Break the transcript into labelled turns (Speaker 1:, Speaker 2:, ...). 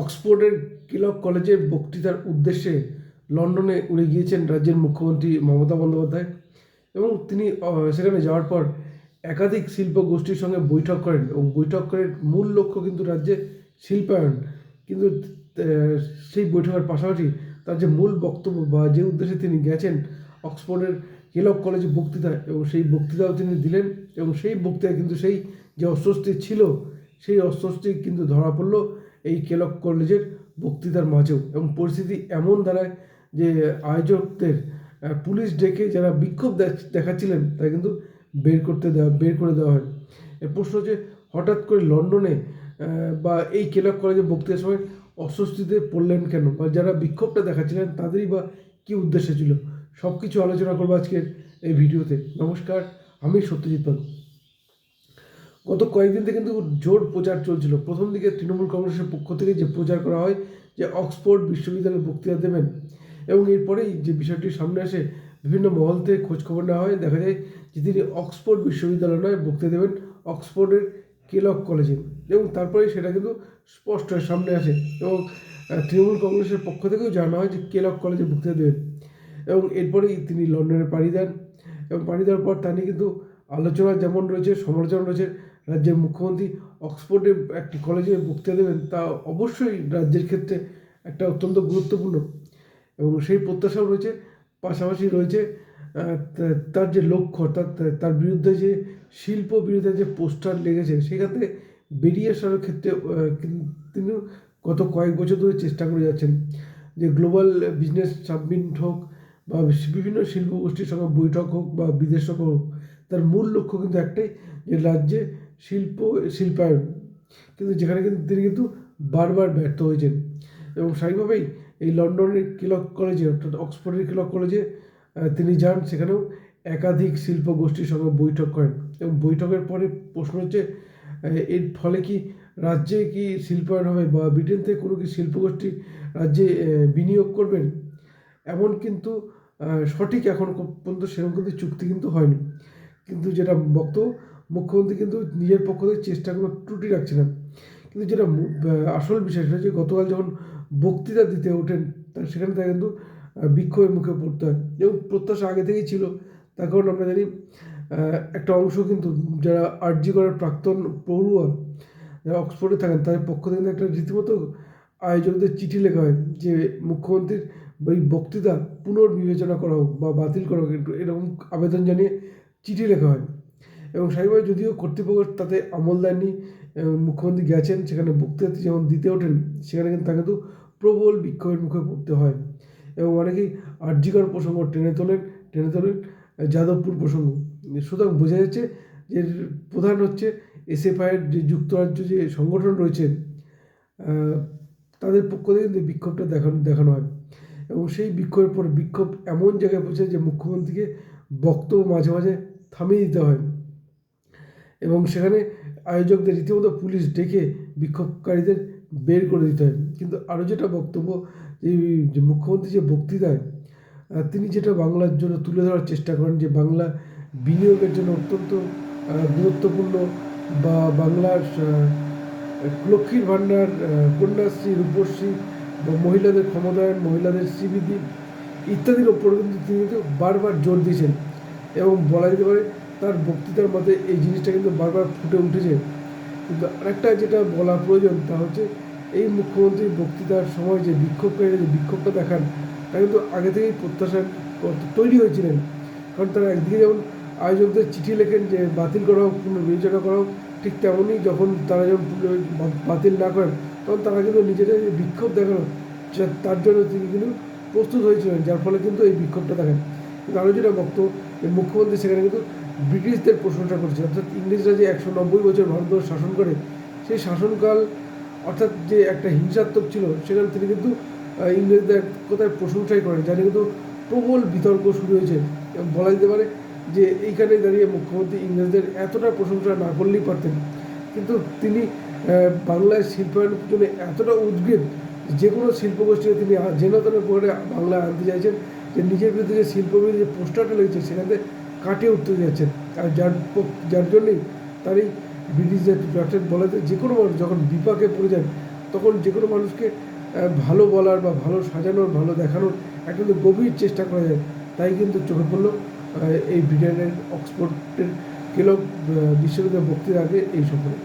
Speaker 1: অক্সফোর্ডের কিলক কলেজের বক্তৃতার উদ্দেশ্যে লন্ডনে উড়ে গিয়েছেন রাজ্যের মুখ্যমন্ত্রী মমতা বন্দ্যোপাধ্যায় এবং তিনি সেখানে যাওয়ার পর একাধিক শিল্প গোষ্ঠীর সঙ্গে বৈঠক করেন এবং বৈঠকের মূল লক্ষ্য কিন্তু রাজ্যে শিল্পায়ন। কিন্তু সেই বৈঠকের পাশাপাশি তার যে মূল বক্তব্য বা যে উদ্দেশ্যে তিনি গেছেন অক্সফোর্ডের কেলক কলেজে বক্তৃতা এবং সেই বক্তৃতাও তিনি দিলেন এবং সেই বক্তৃতায় কিন্তু সেই যে অস্বস্তি ছিল, সেই অস্বস্তি কিন্তু ধরা পড়ল। এই কেলক কলেজের বক্তৃতার মাঝেও এবং পরিস্থিতি এমন দাঁড়ায় যে আয়োজকদের পুলিশ ডেকে যারা বিক্ষোভ দেখ- দেখাচ্ছিলেন তা কিন্তু বের করতে দেওয়া, বের করে দেওয়া হয় এর প্রশ্ন হচ্ছে, হঠাৎ করে লন্ডনে বা এই কেলক কলেজে বক্তৃতার সময় অস্বস্তিতে পড়লেন কেন? বা যারা বিক্ষোভটা দেখাচ্ছিলেন তাদেরই বা কী উদ্দেশ্য ছিল? সব কিছু আলোচনা করব আজকের এই ভিডিওতে। নমস্কার, আমি সত্যজিৎ পাল। গত কয়েকদিন থেকে কিন্তু জোর প্রচার চলছিল। প্রথম দিকে তৃণমূল কংগ্রেসের পক্ষ থেকে যে প্রচার করা হয়, যে অক্সফোর্ড বিশ্ববিদ্যালয়ে বক্তৃতা দেবেন এবং এরপরেই যে বিষয়টি সামনে আসে, বিভিন্ন মহল থেকে খোঁজখবর নেওয়া হয়। দেখা যায় যে তিনি অক্সফোর্ড বিশ্ববিদ্যালয় নয় বক্তৃতা দেবেন অক্সফোর্ডের কেলক কলেজে এবং তারপরেই সেটা কিন্তু স্পষ্ট সামনে আসে এবং তৃণমূল কংগ্রেসের পক্ষ থেকেও জানা হয় যে কেলক কলেজে বক্তৃতা দেবেন এবং এরপরেই তিনি লন্ডনে পাড়ি দেন এবং পাড়ি দেওয়ার পর তা নিয়ে কিন্তু আলোচনা যেমন রয়েছে, সমালোচনা রয়েছে রাজ্যের মুখ্যমন্ত্রী অক্সফোর্ডে একটি কলেজে বক্তৃতা দেবেন, তা অবশ্যই রাজ্যের ক্ষেত্রে একটা অত্যন্ত গুরুত্বপূর্ণ। এবং সেই প্রত্যাশাও রয়েছে, পাশাপাশি রয়েছে তার যে লক্ষ্য, অর্থাৎ তার বিরুদ্ধে যে শিল্প বিরুদ্ধে যে পোস্টার লেগেছে, সেখান থেকে বেরিয়ে আসার ক্ষেত্রে তিনি গত কয়েক বছর ধরে চেষ্টা করে যাচ্ছেন যে গ্লোবাল বিজনেস সাবমিট হোক বা বিভিন্ন শিল্প গোষ্ঠীর সঙ্গে বৈঠক হোক বা বিদেশ হোক, তার মূল লক্ষ্য কিন্তু একটাই যে রাজ্যে শিল্প, শিল্পায়ন। কিন্তু যেখানে কিন্তু তিনি কিন্তু বারবার ব্যর্থ হয়েছেন। এবং স্বাভাবিকভাবেই এই লন্ডনের কিলক কলেজে, অর্থাৎ অক্সফোর্ডের কিলক কলেজে তিনি যান, সেখানেও একাধিক শিল্প গোষ্ঠীর সঙ্গে বৈঠক করেন। এবং বৈঠকের পরে প্রশ্ন হচ্ছে এর ফলে কি রাজ্যে কি শিল্পায়ন হবে বা ব্রিটেন থেকে কোনো কি শিল্পগোষ্ঠী রাজ্যে বিনিয়োগ করবেন? এমন কিন্তু সঠিক এখন পর্যন্ত সেরকম কিন্তু চুক্তি কিন্তু হয়নি। কিন্তু যেটা বক্তব্য মুখ্যমন্ত্রী কিন্তু নিজের পক্ষ থেকে চেষ্টা কোনো ত্রুটি রাখছিলেন। কিন্তু যেটা আসল বিষয় সেটা হচ্ছে গতকাল যখন বক্তৃতা দিতে ওঠেন সেখানে তাকে কিন্তু বিক্ষোভের মুখে পড়তে হয়। এবং প্রত্যাশা আগে থেকেই ছিল, তার কারণ আমরা জানি একটা অংশ কিন্তু যারা আর্জি করার প্রাক্তন পড়ুয়া, যারা অক্সফোর্ডে থাকেন, তাদের পক্ষ থেকে একটা রীতিমতো আয়োজকদের চিঠি লেখা হয় যে মুখ্যমন্ত্রীর ওই বক্তৃতা পুনর্বিবেচনা করা হোক বা বাতিল করা হোক, এরকম আবেদন জানিয়ে চিঠি লেখা হয়। এবং স্বাভাবিকভাবে যদিও কর্তৃপক্ষ তাতে আমল দেননি মুখ্যমন্ত্রী গেছেন সেখানে বক্তৃতা যেমন দিতে ওঠেন, সেখানে কিন্তু তাকে কিন্তু প্রবল বিক্ষোভের মুখে পড়তে হয়। এবং অনেকেই আর্যিকর প্রসঙ্গ টেনে তোলেন টেনে তোলেন যাদবপুর প্রসঙ্গ। সুতরাং বোঝা যাচ্ছে যে প্রধান হচ্ছে এসএফআইয়ের যে যুক্তরাজ্য যে সংগঠন রয়েছে তাদের পক্ষ থেকে কিন্তু বিক্ষোভটা দেখানো দেখানো হয়। এবং সেই বিক্ষোভের পর বিক্ষোভ এমন জায়গায় পৌঁছে যে মুখ্যমন্ত্রীকে বক্তব্য মাঝে মাঝে থামিয়ে দিতে হয়। এবং সেখানে আয়োজকদের রীতিমতো পুলিশ ডেকে বিক্ষোভকারীদের বের করে দিতে হয়। কিন্তু আরও যেটা বক্তব্য, যে মুখ্যমন্ত্রী যে বক্তৃতায় তিনি যেটা বাংলার জন্য তুলে ধরার চেষ্টা করেন যে বাংলা বিনিয়োগের জন্য অত্যন্ত গুরুত্বপূর্ণ বা বাংলার লক্ষ্মীর ভাণ্ডার কন্যাশ্রী, রূপশ্রী বা মহিলাদের ক্ষমতায়ন, মহিলাদের সিবিধি ইত্যাদির ওপর কিন্তু তিনি কিন্তু বারবার জোর দিয়েছেন। এবং বলা যেতে পারে তার বক্তৃতার মধ্যে এই জিনিসটা কিন্তু বারবার ফুটে উঠেছে। কিন্তু আরেকটা যেটা বলা প্রয়োজন, তা হচ্ছে এই মুখ্যমন্ত্রীর বক্তৃতার সময় যে বিক্ষোভকারীরা যে বিক্ষোভটা দেখান, তা কিন্তু আগে থেকেই প্রত্যাশা তৈরি হয়েছিলেন। কারণ তারা একদিকে যেমন আয়োজকদের চিঠি লেখেন যে বাতিল করা হোক, পুনর্বিবেচনা করা হোক, ঠিক তেমনই যখন তারা যখন বাতিল না করেন, তখন তারা কিন্তু নিজেদের যে বিক্ষোভ দেখানো তার জন্য তিনি কিন্তু প্রস্তুত হয়েছিলেন, যার ফলে কিন্তু এই বিক্ষোভটা দেখেন। কিন্তু আরও যেটা বক্তব্য মুখ্যমন্ত্রী সেখানে কিন্তু ব্রিটিশদের প্রশংসা করছে। অর্থাৎ ইংরেজরা যে একশো নব্বই বছর ভারতবর্ষ শাসন করে, সেই শাসনকাল অর্থাৎ যে একটা হিংসাত্মক ছিল, সেখানে তিনি কিন্তু ইংরেজদের কথায় প্রশংসাই করেন যার কিন্তু প্রবল বিতর্ক শুরু হয়েছে। বলা যেতে পারে যে এইখানে দাঁড়িয়ে মুখ্যমন্ত্রী ইংরেজদের এতটা প্রশংসা না করলেই পারতেন। কিন্তু তিনি বাংলায় শিল্পায়নের জন্য এতটা উদ্গ্রীব, যে কোনো শিল্পগোষ্ঠীকে তিনি জেনতনের করে বাংলায় আনতে চাইছেন, যে নিজের বিরুদ্ধে যে শিল্প যে পোস্টারটা লেগেছে, সেখানে কাটিয়ে উঠতে যাচ্ছেন। আর যার যার জন্যই তার এই ব্রিটিশদের বলা যায় যে কোনো মানুষ যখন বিপাকে পড়ে যান, তখন যে কোনো মানুষকে ভালো বলার বা ভালো সাজানোর, ভালো দেখানোর একটা কিন্তু গভীর চেষ্টা করা যায়। তাই কিন্তু চোখে পড়ল এই ব্রিটেনের, অক্সফোর্ডের কেলক বিশ্ববিদ্যালয় বক্তৃতা আগে এই সফরে